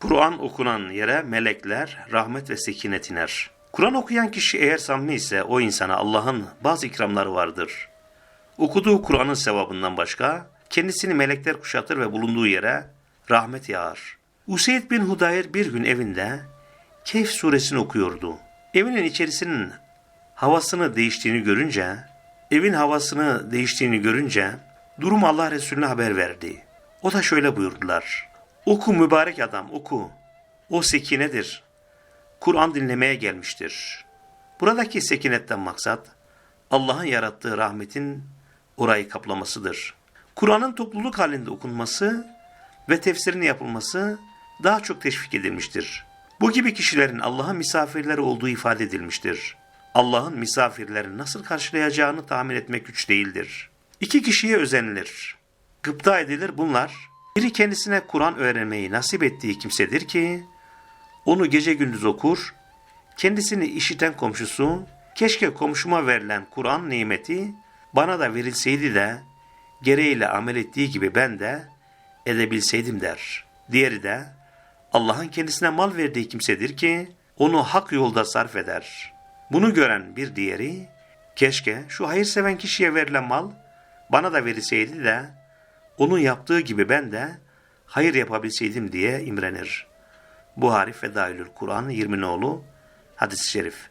Kur'an okunan yere melekler, rahmet ve sekinet iner. Kur'an okuyan kişi eğer samimi ise o insana Allah'ın bazı ikramları vardır. Okuduğu Kur'an'ın sevabından başka kendisini melekler kuşatır ve bulunduğu yere rahmet yağar. Useyd bin Hudayr bir gün evinde Kehf suresini okuyordu. Evinin içerisinin havasını değiştiğini görünce, evin havasını değiştiğini görünce durum Allah Resulüne haber verdi. O da şöyle buyurdular. Oku mübarek adam oku. O sekinedir. Kur'an dinlemeye gelmiştir. Buradaki sekinetten maksat Allah'ın yarattığı rahmetin orayı kaplamasıdır. Kur'an'ın topluluk halinde okunması ve tefsirini yapılması daha çok teşvik edilmiştir. Bu gibi kişilerin Allah'ın misafirleri olduğu ifade edilmiştir. Allah'ın misafirleri nasıl karşılayacağını tahmin etmek güç değildir. İki kişiye özenilir. Gıpta edilir bunlar. Biri kendisine Kur'an öğrenmeyi nasip ettiği kimsedir ki, onu gece gündüz okur, kendisini işiten komşusu, keşke komşuma verilen Kur'an nimeti bana da verilseydi de, gereğiyle amel ettiği gibi ben de edebilseydim der. Diğeri de, Allah'ın kendisine mal verdiği kimsedir ki, onu hak yolda sarf eder. Bunu gören bir diğeri, keşke şu hayırseven kişiye verilen mal bana da verilseydi de, onun yaptığı gibi ben de hayır yapabilseydim diye imrenir. Buhari Fedailül Kur'an 20 nolu hadis-i şerif.